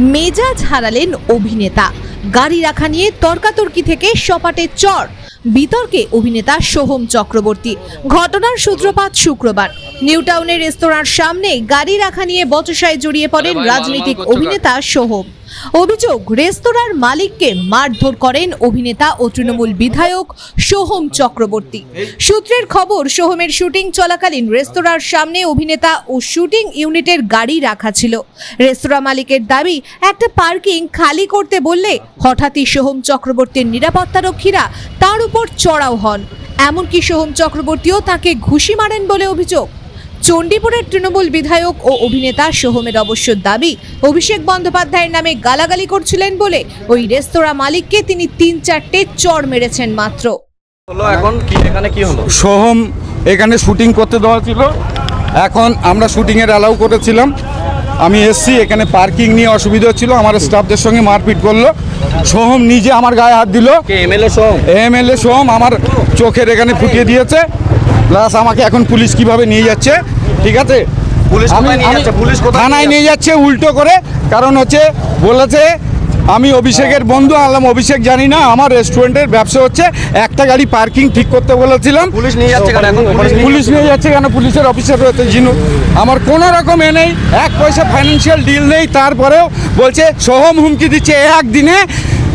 মেজাজ হারালেন অভিনেতা। গাড়ি রাখা নিয়ে তর্কাতর্কি থেকে সপাটে চর। বিতর্কে অভিনেতা সোহম চক্রবর্তী। ঘটনার সূত্রপাত শুক্রবার। নিউটাউনের রেস্তোরাঁর সামনে গাড়ি রাখা নিয়ে বচসায় জড়িয়ে পড়েন রাজনৈতিক অভিনেতা সোহম। অভিযোগ, রেস্তোরাঁর মালিককে মারধর করেন অভিনেতা ও তৃণমূল বিধায়ক সোহম চক্রবর্তী। সূত্রের খবর, সোহমের শুটিং চলাকালীন রেস্তোরাঁর সামনে অভিনেতা ও শুটিং ইউনিটের গাড়ি রাখা ছিল। রেস্তোরাঁ মালিকের দাবি, একটা পার্কিং খালি করতে বললে হঠাৎই সোহম চক্রবর্তীর নিরাপত্তারক্ষীরা তার উপর চড়াও হন। এমনকি সোহম চক্রবর্তীও তাকে ঘুষি মারেন বলে অভিযোগ। চণ্ডীপুরের তৃণমূল বিধায়ক ও অভিনেতা সোহমের অবশ্য দাবি অভিষেক বন্দ্যোপাধ্যায়ের নামে গালাগালি করছিলেন বলে ওই রেস্তোরাঁ মালিককে তিনি তিন চারটে চড় মেরেছেন মাত্র। হলো এখন কি এখানে কি হলো? সোহম এখানে শুটিং করতে দেওয়া ছিল। এখন আমরা শুটিংয়ের অ্যালাউ করেছিলাম। আমি এসছি এখানে পার্কিং নিয়ে অসুবিধা ছিল আমার স্টাফদের সঙ্গে মারপিট করল। সোহম নিজে আমার গায়ে হাত দিল। কে এমএলএ সোম এমএলএ সোহম আমার চোখের এখানে ফুটিয়ে দিয়েছে। প্লাস আমাকে এখন পুলিশ কীভাবে নিয়ে যাচ্ছে ঠিক আছে? থানায় নিয়ে যাচ্ছে? উল্টো করে। কারণ হচ্ছে বলেছে আমি অভিষেকের বন্ধু আনলাম। অভিষেক জানি না আমার রেস্টুরেন্টের ব্যবসা হচ্ছে একটা গাড়ি পার্কিং ঠিক করতে বলেছিলাম। পুলিশ নিয়ে যাচ্ছে কেন? এখন পুলিশ নিয়ে পুলিশ নিয়ে যাচ্ছে কেন? পুলিশের অফিসার রয়েছে জিনু। আমার কোনো রকম এ নেই। এক পয়সা ফাইন্যান্সিয়াল ডিল নেই। তারপরেও বলছে সোহম হুমকি দিচ্ছে। একদিনে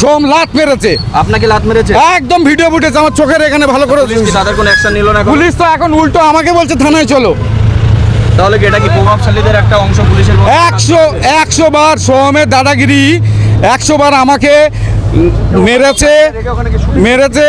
সোম লাত মেরেছে। আপনাকে লাত মেরেছে? একদম ভিডিও ফুটেজ আমার চোখের এখানে ভালো করে তাদের কোনো অ্যাকশন নিল না পুলিশ তো এখন উল্টো আমাকে বলছে থানায় চলো। তাহলে কি এটা কি প্রভাবশালীদের একটা অংশ পুলিশের? একশো একশো বার সোহমের দাদাগিরি একশো বার আমাকে মেরেছে মেরেছে।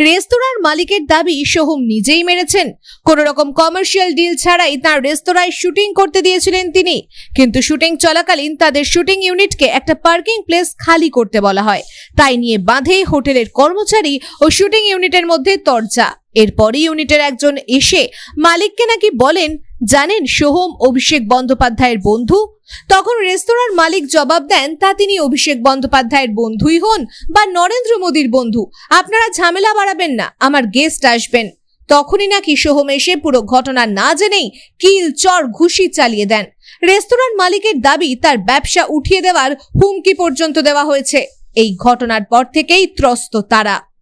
রেস্তোরাঁর মালিকের দাবি সোহম নিজেই মেরেছেন। কোন রকম কমার্শিয়াল ডিল ছাড়াই তার রেস্তোরাঁয় শুটিং করতে দিয়েছিলেন তিনি। কিন্তু শুটিং চলাকালীন তাদের শুটিং ইউনিটকে একটা পার্কিং প্লেস খালি করতে বলা হয়। তাই নিয়ে বাঁধে হোটেলের কর্মচারী ও শুটিং ইউনিটের মধ্যে তরজা। এরপরই ইউনিটের একজন এসে মালিককে নাকি বলেন, জানেন, সোহম, অভিষেক বন্দ্যোপাধ্যায়ের বন্ধু তখন রেস্তোরাঁর মালিক জবাব দেন, তা তিনি অভিষেক বন্দ্যোপাধ্যায়ের বন্ধুই হন বা নরেন্দ্র মোদীর বন্ধু। আপনারা ঝামেলা বাড়াবেন না, আমার গেস্ট আসবেন। তখনই নাকি সোহম এসে পুরো ঘটনা না জেনেই কিল চর ঘুষি চালিয়ে দেন। রেস্তোরাঁর মালিকের দাবি, তার ব্যবসা উঠিয়ে দেওয়ার হুমকি পর্যন্ত দেওয়া হয়েছে। এই ঘটনার পর থেকেই ত্রস্ত তারা।